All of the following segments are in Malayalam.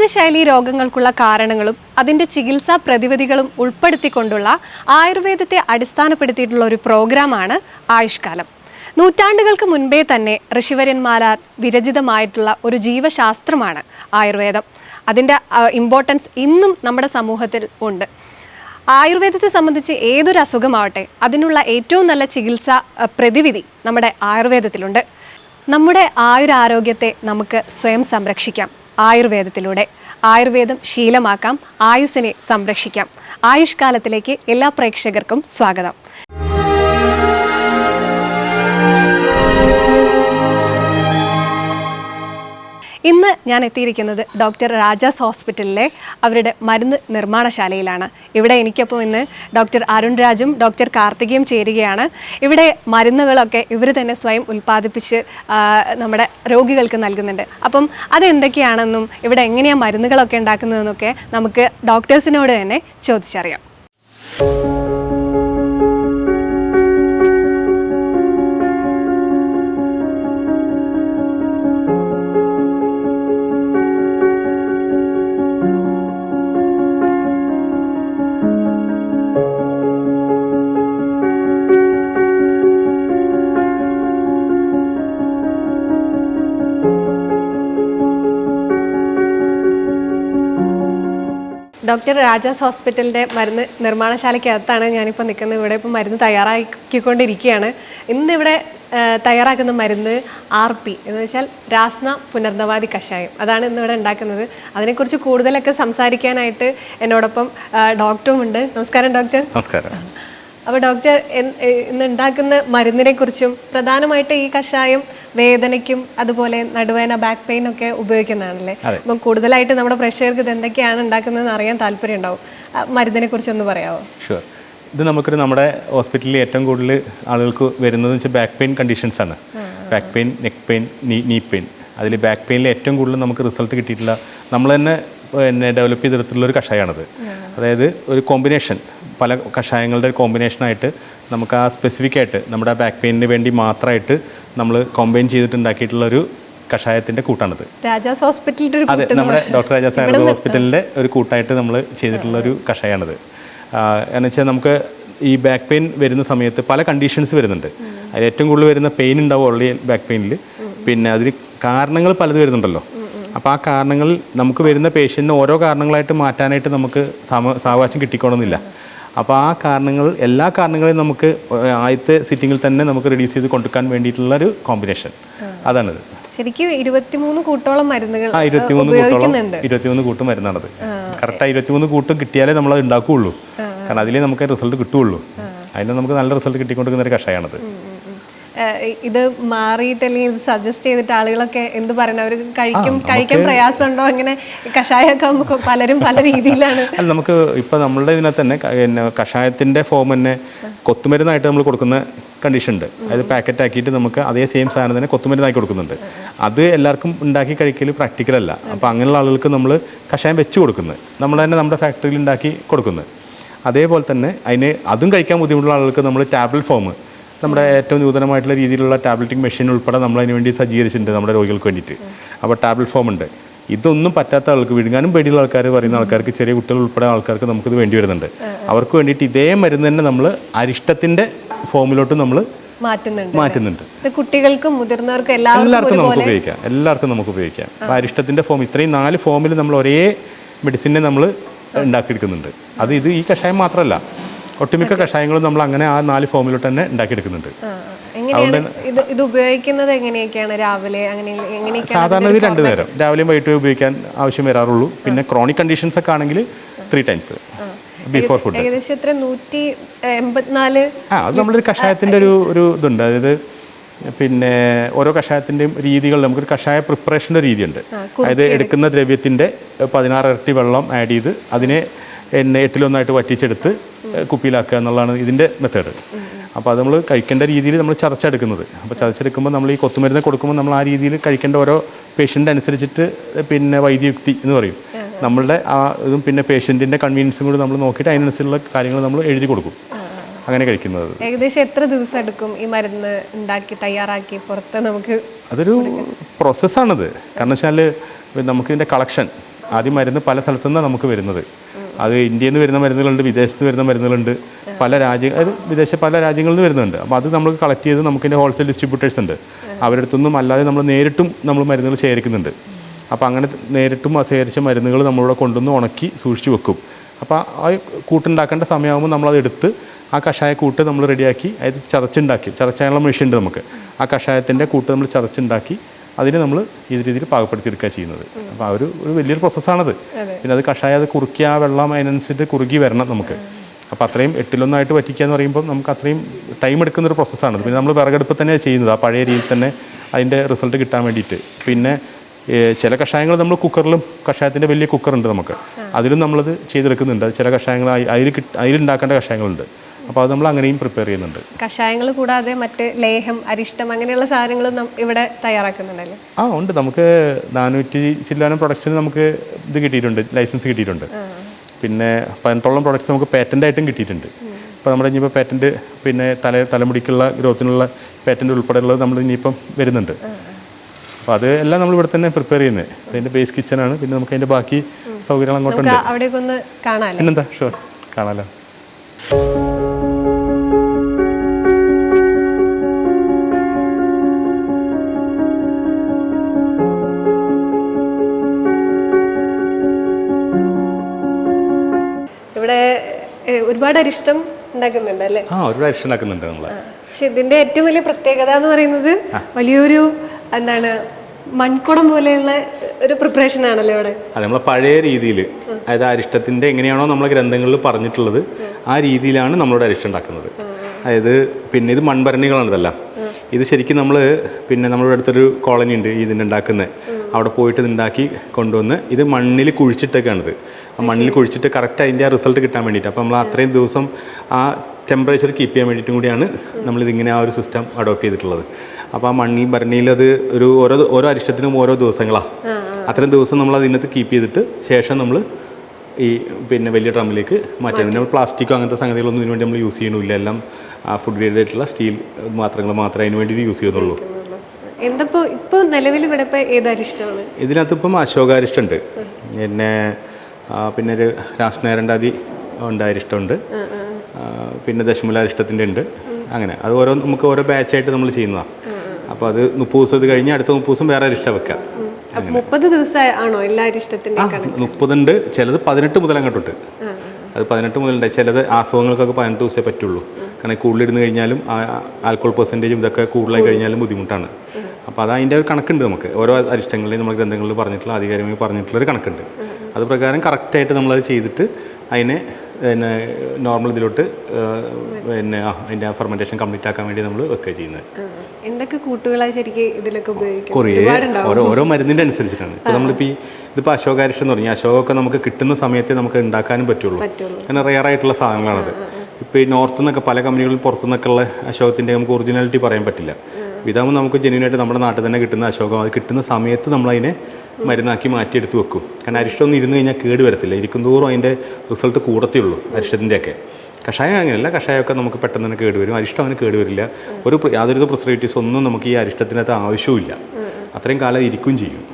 ജീവിതശൈലി രോഗങ്ങൾക്കുള്ള കാരണങ്ങളും അതിന്റെ ചികിത്സാ പ്രതിവിധികളും ഉൾപ്പെടുത്തിക്കൊണ്ടുള്ള ആയുർവേദത്തെ അടിസ്ഥാനപ്പെടുത്തിയിട്ടുള്ള ഒരു പ്രോഗ്രാമാണ് ആയുഷ്കാലം. നൂറ്റാണ്ടുകൾക്ക് മുൻപേ തന്നെ ഋഷിവര്യന്മാരാൽ വിരചിതമായിട്ടുള്ള ഒരു ജീവശാസ്ത്രമാണ് ആയുർവേദം. അതിന്റെ ഇമ്പോർട്ടൻസ് ഇന്നും നമ്മുടെ സമൂഹത്തിൽ ഉണ്ട്. ആയുർവേദത്തെ സംബന്ധിച്ച് ഏതൊരു അസുഖമാവട്ടെ അതിനുള്ള ഏറ്റവും നല്ല ചികിത്സാ പ്രതിവിധി നമ്മുടെ ആയുർവേദത്തിലുണ്ട്. നമ്മുടെ ആയുരാരോഗ്യത്തെ നമുക്ക് സ്വയം സംരക്ഷിക്കാം. ആയുർവേദത്തിലൂടെ. ആയുർവേദം ശീലമാക്കാം ആയുസ്സിനെ സംരക്ഷിക്കാം. ആയുഷ്കാലത്തിലേക്ക് എല്ലാ പ്രേക്ഷകർക്കും സ്വാഗതം. ഇന്ന് ഞാൻ എത്തിയിരിക്കുന്നത് ഡോക്ടർ രാജാസ് ഹോസ്പിറ്റലിലെ അവരുടെ മരുന്ന് നിർമ്മാണശാലയിലാണ്. ഇവിടെ എനിക്കപ്പോൾ ഇന്ന് ഡോക്ടർ അരുൺ രാജും ഡോക്ടർ കാർത്തികയും ചേരുകയാണ്. ഇവിടെ മരുന്നുകളൊക്കെ ഇവർ തന്നെ സ്വയം ഉൽപ്പാദിപ്പിച്ച് നമ്മുടെ രോഗികൾക്ക് നൽകുന്നുണ്ട്. അപ്പം അതെന്തൊക്കെയാണെന്നും ഇവിടെ എങ്ങനെയാണ് മരുന്നുകളൊക്കെ ഉണ്ടാക്കുന്നതെന്നൊക്കെ നമുക്ക് ഡോക്ടേഴ്സിനോട് തന്നെ ചോദിച്ചറിയാം. ഡോക്ടർ രാജാസ് ഹോസ്പിറ്റലിന്റെ മരുന്ന് നിർമ്മാണശാലയ്ക്കകത്താണ് ഞാനിപ്പോൾ നിൽക്കുന്നത്. ഇവിടെ ഇപ്പോൾ മരുന്ന് തയ്യാറാക്കിക്കൊണ്ടിരിക്കുകയാണ്. ഇന്ന് ഇവിടെ തയ്യാറാക്കുന്ന മരുന്ന് ആർ പി എന്ന് വെച്ചാൽ രാസ്ന പുനർനവാദി കഷായം. അതാണ് ഇന്ന് ഇവിടെ ഉണ്ടാക്കുന്നത്. അതിനെക്കുറിച്ച് കൂടുതലൊക്കെ സംസാരിക്കാനായിട്ട് എന്നോടൊപ്പം ഡോക്ടറും ഉണ്ട്. നമസ്കാരം ഡോക്ടർ. നമസ്കാരം. അപ്പോൾ ഡോക്ടർ ഇന്ന് ഉണ്ടാക്കുന്ന മരുന്നിനെ കുറിച്ചും പ്രധാനമായിട്ട് ഈ കഷായം വേദനയ്ക്കും അതുപോലെ നടുവേന ബാക്ക് പെയിൻ ഒക്കെ ഉപയോഗിക്കുന്നതാണല്ലേ. അപ്പം കൂടുതലായിട്ട് നമ്മുടെ പ്രേക്ഷകർക്ക് ഇത് എന്തൊക്കെയാണ് ഉണ്ടാക്കുന്നതെന്ന് അറിയാൻ താല്പര്യം ഉണ്ടാവും. മരുന്നിനെ കുറിച്ച് ഒന്ന് പറയാമോ ഷുവർ ഇത് നമുക്കൊരു നമ്മുടെ ഹോസ്പിറ്റലിൽ ഏറ്റവും കൂടുതൽ ആളുകൾക്ക് വരുന്നത് വെച്ചാൽ ബാക്ക് പെയിൻ കണ്ടീഷൻസ് ആണ്. Back pain neck pain knee knee pain അതിൽ ബാക്ക് പെയിനിൽ ഏറ്റവും കൂടുതൽ നമുക്ക് റിസൾട്ട് കിട്ടിയിട്ടുള്ള നമ്മൾ തന്നെ പിന്നെ ഡെവലപ്പ് ചെയ്തെടുത്തിട്ടുള്ള ഒരു കഷായമാണത് അതായത് ഒരു കോമ്പിനേഷൻ പല കഷായങ്ങളുടെ ഒരു കോമ്പിനേഷനായിട്ട് നമുക്ക് ആ സ്പെസിഫിക് ആയിട്ട് നമ്മുടെ ബാക്ക് പെയിനിന് വേണ്ടി മാത്രമായിട്ട് നമ്മൾ കോമ്പൈൻ ചെയ്തിട്ടുണ്ടാക്കിയിട്ടുള്ള ഒരു കഷായത്തിന്റെ കൂട്ടാണിത്. രാജാസ് ഹോസ്പിറ്റലിന്റെ അതെ നമ്മുടെ ഡോക്ടർ രാജാസ് ആയുർവേദ ഹോസ്പിറ്റലിന്റെ ഒരു കൂട്ടായിട്ട് നമ്മൾ ചെയ്തിട്ടുള്ള ഒരു കഷായമാണിത് എന്ന് വെച്ചാൽ നമുക്ക് ഈ ബാക്ക് പെയിൻ വരുന്ന സമയത്ത് പല കണ്ടീഷൻസ് വരുന്നുണ്ട്. അതിൽ ഏറ്റവും കൂടുതൽ വരുന്ന പെയിൻ ഉണ്ടാവും ഓൾറെഡി ബാക്ക് പെയിനിൽ പിന്നെ അതിന് കാരണങ്ങൾ പലത് വരുന്നുണ്ടല്ലോ. അപ്പോൾ ആ കാരണങ്ങൾ നമുക്ക് വരുന്ന പേഷ്യന്റിന് ഓരോ കാരണങ്ങളായിട്ട് മാറ്റാനായിട്ട് നമുക്ക് സമ സാവകാശം കിട്ടിക്കോണമെന്നില്ല അപ്പോൾ ആ കാരണങ്ങൾ എല്ലാ കാരണങ്ങളെയും നമുക്ക് ആദ്യത്തെ സിറ്റിങ്ങിൽ തന്നെ നമുക്ക് റിഡ്യൂസ് ചെയ്ത് കൊണ്ടുവക്കാൻ വേണ്ടിയിട്ടുള്ള ഒരു കോമ്പിനേഷൻ അതാണിത്. ശരിക്കും ഇരുപത്തിമൂന്ന് കൂട്ടോളം മരുന്നുകൾ ആ ഇരുപത്തിമൂന്ന് കൂട്ടോളം ഇരുപത്തിമൂന്ന് കൂട്ടും മരുന്നാണത്. കറക്റ്റായി ഇരുപത്തിമൂന്ന് കൂട്ടും കിട്ടിയാലേ നമ്മൾ അത് ഉണ്ടാക്കുകയുള്ളൂ. കാരണം അതിലേ നമുക്ക് റിസൾട്ട് കിട്ടുകയുള്ളൂ. അതിൽ നമുക്ക് നല്ല റിസൾട്ട് കിട്ടിക്കൊണ്ടിരിക്കുന്ന ഒരു കഷായമാണത് ഇത് മാറിയിട്ട് അല്ലെങ്കിൽ ഇത് സജസ്റ്റ് ചെയ്തിട്ട് ആളുകളൊക്കെ എന്ത് പറയുന്നത് അവർ കഴിക്കും കഴിക്കാൻ പ്രയാസമുണ്ടോ? അങ്ങനെ കഷായമൊക്കെ നമുക്ക് പലരും പല രീതിയിലാണ്. അല്ല നമുക്ക് ഇപ്പൊ നമ്മളുടെ ഇതിനകത്ത് തന്നെ കഷായത്തിന്റെ ഫോം തന്നെ കൊത്തുമരുന്നായിട്ട് നമ്മൾ കൊടുക്കുന്ന കണ്ടീഷൻ ഉണ്ട്. അതായത് പാക്കറ്റ് ആക്കിയിട്ട് നമുക്ക് അതേ സെയിം സാധനം തന്നെ കൊത്തുമരുന്നാക്കി കൊടുക്കുന്നുണ്ട്. അത് എല്ലാവർക്കും ഉണ്ടാക്കി കഴിക്കൽ പ്രാക്ടിക്കൽ അല്ല. അപ്പോൾ അങ്ങനെയുള്ള ആളുകൾക്ക് നമ്മൾ കഷായം വെച്ച് കൊടുക്കുന്നത് നമ്മൾ തന്നെ നമ്മുടെ ഫാക്ടറിയിൽ ഉണ്ടാക്കി കൊടുക്കുന്നത് അതേപോലെ തന്നെ അതിന് അതും കഴിക്കാൻ ബുദ്ധിമുട്ടുള്ള ആളുകൾക്ക് നമ്മൾ ടാബ്ലറ്റ് ഫോം നമ്മുടെ ഏറ്റവും നൂതനമായിട്ടുള്ള രീതിയിലുള്ള ടാബ്ലറ്റിംഗ് മെഷീൻ ഉൾപ്പെടെ നമ്മൾ അതിന് വേണ്ടി സജ്ജീകരിച്ചിട്ടുണ്ട് നമ്മുടെ രോഗികൾക്ക് വേണ്ടിയിട്ട്. അപ്പോൾ ടാബ്ലറ്റ് ഫോം ഉണ്ട്. ഇതൊന്നും പറ്റാത്ത ആൾക്ക് വിഴുങ്ങാനും പേടിയുള്ള ആൾക്കാർ പറയുന്ന ആൾക്കാർക്ക് ചെറിയ കുട്ടികൾ ഉൾപ്പെടെ ആൾക്കാർക്ക് നമുക്കിത് വേണ്ടി വരുന്നുണ്ട്. അവർക്ക് വേണ്ടിയിട്ട് ഇതേ മരുന്ന് തന്നെ നമ്മൾ അരിഷ്ടത്തിന്റെ ഫോമിലോട്ട് നമ്മൾ മാറ്റുന്നുണ്ട് മാറ്റുന്നുണ്ട്. കുട്ടികൾക്കും മുതിർന്നവർക്കും എല്ലാവർക്കും നമുക്ക് ഉപയോഗിക്കാം. എല്ലാവർക്കും നമുക്ക് ഉപയോഗിക്കാം. അരിഷ്ടത്തിന്റെ ഫോം ഇത്രയും നാല് ഫോമിൽ നമ്മൾ ഒരേ മെഡിസിനെ നമ്മൾ ഉണ്ടാക്കിയെടുക്കുന്നുണ്ട്. അത് ഇത് ഈ കഷായം മാത്രമല്ല. ഒട്ടുമിക്ക കഷായങ്ങളും നമ്മൾ അങ്ങനെ ആ നാല് ഫോമിലോട്ട് തന്നെ ഉണ്ടാക്കിയെടുക്കുന്നുണ്ട്. ഇത് ഉപയോഗിക്കുന്നത് എങ്ങനെയൊക്കെയാണ്? രാവിലെ അങ്ങനെ സാധാരണ ഇത് രണ്ട് നേരം. രാവിലെയും വൈകിട്ട് ഉപയോഗിക്കാൻ ആവശ്യം വരാറുള്ളൂ. പിന്നെ ക്രോണിക് കണ്ടീഷൻസ് ഒക്കെ ആണെങ്കിൽ ത്രീ ടൈംസ് ബിഫോർ ഫുഡ് ഏകദേശം എത്ര? നൂറ്റി എൺപത്തിനാല് ആ അത് നമ്മളൊരു കഷായത്തിന്റെ ഒരു ഒരു ഇതുണ്ട്. അതായത് പിന്നെ ഓരോ കഷായത്തിന്റെയും രീതികൾ നമുക്കൊരു കഷായ പ്രിപ്പറേഷന്റെ രീതിയുണ്ട്. അതായത് എടുക്കുന്ന ദ്രവ്യത്തിന്റെ പതിനാറ് ഇരട്ടി വെള്ളം ആഡ് ചെയ്ത് അതിനെ എണ്ണ എട്ടിലൊന്നായിട്ട് വറ്റിച്ചെടുത്ത് കുപ്പിയിലാക്കുക എന്നുള്ളതാണ് ഇതിന്റെ മെത്തേഡ് അപ്പോൾ അത് നമ്മൾ കഴിക്കേണ്ട രീതിയിൽ നമ്മൾ ചതച്ചെടുക്കുന്നത്. അപ്പോൾ ചതച്ചെടുക്കുമ്പോൾ നമ്മൾ ഈ കൊത്തുമരുന്ന് കൊടുക്കുമ്പോൾ നമ്മൾ ആ രീതിയിൽ കഴിക്കേണ്ട ഓരോ പേഷ്യന്റ് അനുസരിച്ചിട്ട് പിന്നെ വൈദ്യുക്തി എന്ന് പറയും. നമ്മളുടെ ആ ഇതും പിന്നെ പേഷ്യന്റിന്റെ കൺവീനിയൻസും കൂടി നമ്മൾ നോക്കിയിട്ട് അതിനനുസരിച്ചുള്ള കാര്യങ്ങൾ നമ്മൾ എഴുതി കൊടുക്കും. അങ്ങനെ കഴിക്കുന്നത്. ഏകദേശം എത്ര ദിവസം എടുക്കും ഈ മരുന്ന് ഉണ്ടാക്കി തയ്യാറാക്കി പുറത്ത് നമുക്ക് അതൊരു പ്രോസസ്സാണത് കാരണം വെച്ചാൽ നമുക്കിതിന്റെ കളക്ഷൻ ആദ്യം മരുന്ന് പല സ്ഥലത്തു നിന്നാണ് നമുക്ക് വരുന്നത്. അത് ഇന്ത്യയിൽ നിന്ന് വരുന്ന മരുന്നുകളുണ്ട് വിദേശത്ത് നിന്ന് വരുന്ന മരുന്നുകളുണ്ട് പല രാജ്യ അത് വിദേശ പല രാജ്യങ്ങളിൽ നിന്ന് വരുന്നുണ്ട്. അപ്പോൾ അത് നമ്മൾ കളക്ട് ചെയ്ത് നമുക്കിന്റെ ഹോൾസെയിൽ ഡിസ്ട്രിബ്യൂട്ടേഴ്സ് ഉണ്ട്. അവരുടെ അടുത്തൊന്നും അല്ലാതെ നമ്മൾ നേരിട്ടും നമ്മൾ മരുന്നുകൾ ശേഖരിക്കുന്നുണ്ട്. അപ്പോൾ അങ്ങനെ നേരിട്ടും ആ ശേഖരിച്ച മരുന്നുകൾ നമ്മളിവിടെ കൊണ്ടുവന്ന് ഉണക്കി സൂക്ഷിച്ചു വെക്കും. അപ്പോൾ ആ കൂട്ടുണ്ടാക്കേണ്ട സമയമാകുമ്പോൾ നമ്മളത് എടുത്ത് ആ കഷായ കൂട്ട് നമ്മൾ റെഡിയാക്കി അത് ചതച്ചുണ്ടാക്കി ചതച്ചാനുള്ള മെഷീൻ ഉണ്ട് നമുക്ക്. ആ കഷായത്തിന്റെ കൂട്ട് നമ്മൾ ചതച്ചുണ്ടാക്കി അതിനെ നമ്മൾ ഏത് രീതിയിൽ പാകപ്പെടുത്തിയെടുക്കുക ചെയ്യുന്നത്. അപ്പോൾ ആ ഒരു ഒരു വലിയൊരു പ്രോസസ്സാണത് പിന്നെ അത് കഷായം അത് കുറുക്കി ആ വെള്ളം അതിനനുസരിച്ച് കുറുകി വരണം നമുക്ക്. അപ്പോൾ അത്രയും എട്ടിലൊന്നായിട്ട് വറ്റിക്കുക എന്ന് പറയുമ്പോൾ നമുക്ക് അത്രയും ടൈം എടുക്കുന്ന ഒരു പ്രോസസ്സാണ് പിന്നെ നമ്മൾ വിറകടുപ്പ് തന്നെ ചെയ്യുന്നത്. ആ പഴയ രീതിയിൽ തന്നെ അതിന്റെ റിസൾട്ട് കിട്ടാൻ വേണ്ടിയിട്ട്. പിന്നെ ചില കഷായങ്ങൾ നമ്മൾ കുക്കറിലും കഷായത്തിന്റെ വലിയ കുക്കറുണ്ട് നമുക്ക്. അതിലും നമ്മളത് ചെയ്തെടുക്കുന്നുണ്ട്. ചില കഷായങ്ങൾ അതിൽ കിട്ട അതിലുണ്ടാക്കേണ്ട കഷായങ്ങളുണ്ട്. അപ്പോൾ അത് നമ്മൾ അങ്ങനെയും പ്രിപ്പയർ ചെയ്യുന്നുണ്ട്. കഷായങ്ങൾ കൂടാതെ മറ്റ് ലേഹം അരിഷ്ടം അങ്ങനെയുള്ള സാധനങ്ങളും ഇവിടെ തയ്യാറാക്കുന്നുണ്ടല്ലോ? ആ ഉണ്ട്. നമുക്ക് നാനൂറ്റി ചില്ലാനം പ്രൊഡക്ഷൻ നമുക്ക് ഇത് കിട്ടിയിട്ടുണ്ട്. ലൈസൻസ് കിട്ടിയിട്ടുണ്ട്. പിന്നെ പതിനെട്ടോളം പ്രൊഡക്ട്സ് നമുക്ക് പാറ്റന്റായിട്ടും ആയിട്ടും കിട്ടിയിട്ടുണ്ട്. ഇപ്പോൾ നമ്മുടെ ഇനിയിപ്പോൾ പാറ്റന്റ് പിന്നെ തല തലമുടിക്കുള്ള ഗ്രോത്തിനുള്ള പാറ്റന്റ് ഉൾപ്പെടെയുള്ളത് നമ്മൾ ഇനിയിപ്പം വരുന്നുണ്ട്. അപ്പോൾ അത് എല്ലാം നമ്മൾ ഇവിടെ തന്നെ പ്രിപ്പയർ ചെയ്യുന്നത്. അതിന്റെ ബേസ് കിച്ചണാണ് പിന്നെ നമുക്ക് അതിന്റെ ബാക്കി സൗകര്യങ്ങൾ അങ്ങോട്ടുണ്ട്. പിന്നെന്താ? ഷുവർ കാണാമല്ലോ ഒരുപാട് അരിഷ്ടം ഉണ്ടാക്കുന്നുണ്ട് അല്ലേ? ആ ഒരുപാട് അരിഷ്ടം ഉണ്ടാക്കുന്നുണ്ട് നമ്മൾ പക്ഷെ ഇതിന്റെ ഏറ്റവും വലിയ പ്രത്യേകത എന്ന് പറയുന്നത് വലിയൊരു എന്താണ് മൺകുടം പോലെയുള്ള ഒരു പ്രിപ്പറേഷൻ ആണല്ലോ ഇവിടെ അത് നമ്മളെ പഴയ രീതിയിൽ അതായത് അരിഷ്ടത്തിന്റെ എങ്ങനെയാണോ നമ്മളെ ഗ്രന്ഥങ്ങളിൽ പറഞ്ഞിട്ടുള്ളത് ആ. രീതിയിലാണ് നമ്മളോട് അരിഷ്ടം ഉണ്ടാക്കുന്നത്. അതായത് പിന്നെ ഇത് മൺഭരണികളാണ് ഇതെല്ലാം. ഇത് ശരിക്കും നമ്മൾ പിന്നെ നമ്മുടെ അടുത്തൊരു കോളനി ഉണ്ട് ഇതിന് ഉണ്ടാക്കുന്നത് അവിടെ പോയിട്ട് ഇതുണ്ടാക്കി കൊണ്ടുവന്ന് ഇത് മണ്ണിൽ കുഴിച്ചിട്ടൊക്കെയാണിത് ആ മണ്ണിൽ കുഴിച്ചിട്ട് കറക്റ്റ് അതിന്റെ ആ റിസൾട്ട് കിട്ടാൻ വേണ്ടിയിട്ട്. അപ്പോൾ നമ്മൾ അത്രയും ദിവസം ആ ടെമ്പറേച്ചർ കീപ്പ് ചെയ്യാൻ വേണ്ടിയിട്ടും കൂടിയാണ് നമ്മളിതിങ്ങനെ ആ ഒരു സിസ്റ്റം അഡോപ്റ്റ് ചെയ്തിട്ടുള്ളത്. അപ്പോൾ ആ മണ്ണിൽ ഭരണിയിൽ അത് ഒരു ഓരോ ഓരോ അരിഷ്ടത്തിനും ഓരോ ദിവസങ്ങളാണ് അത്രയും ദിവസം നമ്മൾ അതിനകത്ത് കീപ്പ് ചെയ്തിട്ട് ശേഷം നമ്മൾ ഈ പിന്നെ വലിയ ഡ്രമ്മിലേക്ക് മാറ്റാൻ പിന്നെ പ്ലാസ്റ്റിക്കോ അങ്ങനത്തെ സംഗതികളൊന്നും ഇതിനു വേണ്ടി നമ്മൾ യൂസ് ചെയ്യണമില്ല എല്ലാം ആ ഫുഡ് ഗ്രേഡ് ആയിട്ടുള്ള സ്റ്റീൽ മാത്രങ്ങൾ മാത്രമേ അതിന് വേണ്ടി യൂസ് ചെയ്യുന്നുള്ളൂ. എന്തപ്പോ ഇപ്പോൾ നിലവിൽ ഇവിടെ ഇപ്പൊ ഏത് അരിഷ്ടമാണ് ഇതിനകത്ത് ഇപ്പം അശോകാരിഷ്ടമുണ്ട്. പിന്നെ പിന്നെ ഒരു ഉണ്ട് അരിഷ്ടമുണ്ട് പിന്നെ ദശമൂലാരിഷ്ടത്തിന്റെ ഉണ്ട്. അങ്ങനെ അത് ഓരോ നമുക്ക് ഓരോ ബാച്ചായിട്ട് നമ്മൾ ചെയ്യുന്നതാണ് അപ്പോൾ അത് മുപ്പത് ദിവസം ഇത് കഴിഞ്ഞ് അടുത്ത മുപ്പത് ദിവസം വേറെ അരിഷ്ടം വെക്കാം. മുപ്പത് ദിവസം ആണോ എല്ലാ അരിഷ്ടത്തിന്റെ മുപ്പതുണ്ട്. ചിലത് പതിനെട്ട് മുതൽ അങ്ങോട്ടുണ്ട് അത് പതിനെട്ട് മുതലുണ്ട് ചിലത് അസുഖങ്ങൾക്കൊക്കെ പതിനെട്ട് ദിവസമേ പറ്റുള്ളൂ. കാരണം കൂടുതലിരുന്ന് കഴിഞ്ഞാലും ആൽക്കോൾ പെർസെന്റേജും ഇതൊക്കെ കൂടുതലായി കഴിഞ്ഞാലും ബുദ്ധിമുട്ടാണ്. അപ്പോൾ അത് അതിന്റെ ഒരു കണക്കുണ്ട് നമുക്ക്. ഓരോ അരിഷ്ടങ്ങളിലും നമ്മൾ ഗ്രന്ഥങ്ങളിൽ പറഞ്ഞിട്ടുള്ള ആധികാരികമായി പറഞ്ഞിട്ടുള്ളൊരു കണക്കുണ്ട്. അത് പ്രകാരം കറക്റ്റായിട്ട് നമ്മളത് ചെയ്തിട്ട് അതിനെ പിന്നെ നോർമൽ ഇതിലോട്ട് പിന്നെ അതിന്റെ ഫെർമെന്റേഷൻ കംപ്ലീറ്റ് ആക്കാൻ വേണ്ടി നമ്മൾ വെക്കുക ചെയ്യുന്നത്. എന്തൊക്കെ കൂട്ടുകളായി ശരിക്കും ഇതിലൊക്കെ ഉപയോഗിക്കും കുറേ ഓരോ ഓരോ മരുന്നിന്റെ അനുസരിച്ചിട്ടാണ്. ഇപ്പോൾ നമ്മളിപ്പോൾ ഈ ഇതിപ്പോൾ അശോകാരിഷ്ടം എന്ന് പറഞ്ഞാൽ അശോകമൊക്കെ നമുക്ക് കിട്ടുന്ന സമയത്തേ നമുക്ക് ഉണ്ടാക്കാനും പറ്റുള്ളൂ. അങ്ങനെ റെയർ ആയിട്ടുള്ള സാധനങ്ങളാണത്. ഇപ്പോൾ ഈ നോർത്ത് നിന്നൊക്കെ പല കമ്പനികളിൽ പുറത്തു നിന്നൊക്കെ ഉള്ള അശോകത്തിന്റെ നമുക്ക് ഒറിജിനാലിറ്റി പറയാൻ പറ്റില്ല. ഇതാകുമ്പോൾ നമുക്ക് ജെന്യൂനായിട്ട് നമ്മുടെ നാട്ടിൽ തന്നെ കിട്ടുന്ന അശോകം അത് കിട്ടുന്ന സമയത്ത് നമ്മളതിനെ മരുന്നാക്കി മാറ്റിയെടുത്ത് വെക്കും. കാരണം അരിഷ്ടമൊന്നും ഇരുന്ന് കഴിഞ്ഞാൽ കേട് വരത്തില്ല. ഇരിക്കും തോറും അതിന്റെ റിസൾട്ട് കൂടത്തേ ഉള്ളൂ അരിഷ്ടത്തിന്റെയൊക്കെ. കഷായം അങ്ങനെയല്ല. കഷായമൊക്കെ നമുക്ക് പെട്ടെന്ന് തന്നെ കേട് വരും. അരിഷ്ടം അങ്ങനെ കേട് വരില്ല. ഒരു യാതൊരു പ്രിസർവേറ്റീവ്സ് ഒന്നും നമുക്ക് ഈ അരിഷ്ടത്തിനകത്ത് ആവശ്യവുമില്ല. അത്രയും കാലം ഇരിക്കുകയും ചെയ്യും.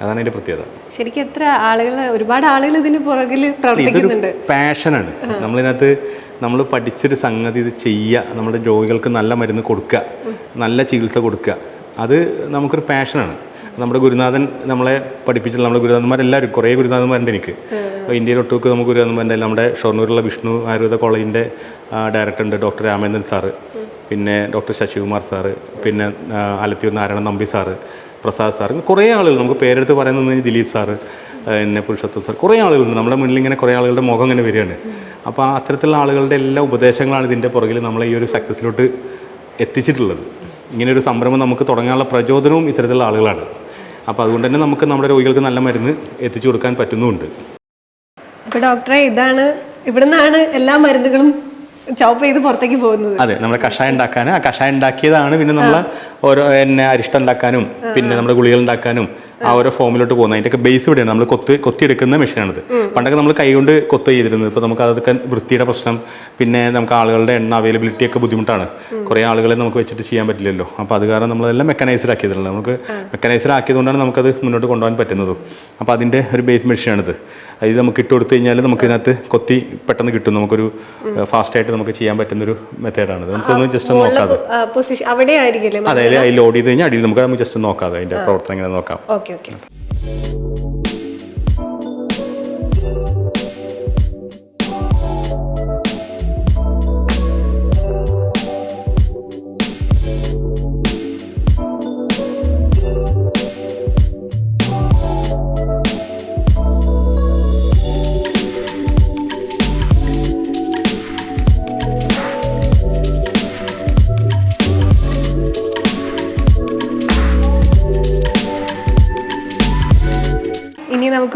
അതാണ് അതിന്റെ പ്രത്യേകത. ശരിക്കും എത്ര ആളുകൾ ഒരുപാട് ആളുകൾ ഇതിന് പുറകിൽ പ്രവർത്തിക്കുന്നുണ്ട്. പാഷനാണ്. നമ്മളിതിനകത്ത് നമ്മൾ പഠിച്ചൊരു സംഗതി ഇത് ചെയ്യുക നമ്മുടെ രോഗികൾക്ക് നല്ല മരുന്ന് കൊടുക്കുക നല്ല ചികിത്സ കൊടുക്കുക അത് നമുക്കൊരു പാഷനാണ്. നമ്മുടെ ഗുരുനാഥൻ നമ്മളെ പഠിപ്പിച്ചിട്ടുള്ള നമ്മുടെ ഗുരുനാഥന്മാരെല്ലാവരും കുറേ ഗുരുനാഥന്മാരുണ്ട് എനിക്ക്. അപ്പോൾ ഇന്ത്യയിൽ ഒട്ടുമൊക്കെ നമുക്ക് ഗുരുനാഥന്മാരുടെ നമ്മുടെ ഷൊർണൂരിലുള്ള വിഷ്ണു ആയുർവേദ കോളേജിന്റെ ഡയറക്ടർ ഉണ്ട് ഡോക്ടർ രാമേന്ദ്രൻ സാറ് പിന്നെ ഡോക്ടർ ശശികുമാർ സാറ് പിന്നെ അലത്തിയൂർ ആലത്തിയൂർ നാരായണ നമ്പി സാറ് പ്രസാദ് സാർ കുറേ ആളുകൾ നമുക്ക് പേരെടുത്ത് പറയുന്നത് ദിലീപ് സാറ് എന്നെ പുരുഷത്വം സാർ കുറേ ആളുകളുണ്ട് നമ്മുടെ മുന്നിൽ ഇങ്ങനെ കുറേ ആളുകളുടെ മുഖം ഇങ്ങനെ വരികയാണ്. അപ്പോൾ അത്തരത്തിലുള്ള ആളുകളുടെ എല്ലാ ഉപദേശങ്ങളാണ് ഇതിന്റെ പുറകിൽ നമ്മളെ ഈ ഒരു സക്സസ്സിലോട്ട് എത്തിച്ചിട്ടുള്ളത്. ഇങ്ങനെയൊരു സംരംഭം നമുക്ക് തുടങ്ങാനുള്ള പ്രചോദനവും ഇത്തരത്തിലുള്ള ആളുകളാണ്. അപ്പോൾ അതുകൊണ്ട് തന്നെ നമുക്ക് നമ്മുടെ രോഗികൾക്ക് നല്ല മരുന്ന് എത്തിച്ചു കൊടുക്കാൻ പറ്റുന്നുമുണ്ട്. അപ്പൊ ഡോക്ടറെ ഇതാണ് ഇവിടുന്നാണ് എല്ലാ മരുന്നുകളും ചോപ്പ് ചെയ്ത് പുറത്തേക്ക് പോകുന്നത്. അതെ നമ്മൾ കഷായം ഉണ്ടാക്കാൻ ആ കഷായം ഉണ്ടാക്കിയതാണ് പിന്നെ നമ്മൾ ഓരോ എന്നെ അരിഷ്ടം ഉണ്ടാക്കാനും പിന്നെ നമ്മുടെ ഗുളികൾ ഉണ്ടാക്കാനും ആ ഓരോ ഫോമിലോട്ട് പോകുന്നത്. അതിന്റെയൊക്കെ ബേസ് ഇവിടെയാണ്. നമ്മൾ കൊത്തി കൊത്തിയെടുക്കുന്ന മെഷീനാണിത്. പണ്ടൊക്കെ നമ്മൾ കൈകൊണ്ട് കൊത്ത് ചെയ്തിരുന്നത്. ഇപ്പോൾ നമുക്ക് അതൊക്കെ വൃത്തിയുടെ പ്രശ്നം പിന്നെ നമുക്ക് ആളുകളുടെ എണ്ണ അവൈലബിലിറ്റി ഒക്കെ ബുദ്ധിമുട്ടാണ്. കുറേ ആളുകളെ നമുക്ക് വെച്ചിട്ട് ചെയ്യാൻ പറ്റില്ലല്ലോ. അപ്പോൾ അത് കാരണം നമ്മളെല്ലാം മെക്കനൈസ്ഡ് ആക്കിയതല്ലോ നമുക്ക് മെക്കനൈസ്ഡ് ആക്കിയതുകൊണ്ടാണ് നമുക്കത് മുന്നോട്ട് കൊണ്ടുപോകാൻ പറ്റുന്നതും. അപ്പോൾ അതിന്റെ ഒരു ബേസ് മെഷീനാണിത് ഇത് നമുക്ക് ഇട്ട് കൊടുത്തു കഴിഞ്ഞാൽ നമുക്ക് ഇതിനകത്ത് കൊത്തി പെട്ടെന്ന് കിട്ടും. നമുക്കൊരു ഫാസ്റ്റ് ആയിട്ട് നമുക്ക് ചെയ്യാൻ പറ്റുന്നൊരു മെത്തേഡാണ് നമുക്കൊന്ന് ജസ്റ്റ് ഒന്ന് നോക്കാതെ. അതായത് അതിൽ ലോഡ് ചെയ്ത് കഴിഞ്ഞാൽ അടിയിൽ നമുക്ക് നമുക്ക് ജസ്റ്റ് നോക്കാതെ അതിന്റെ പ്രവർത്തനം ഇങ്ങനെ നോക്കാം. Okay okay.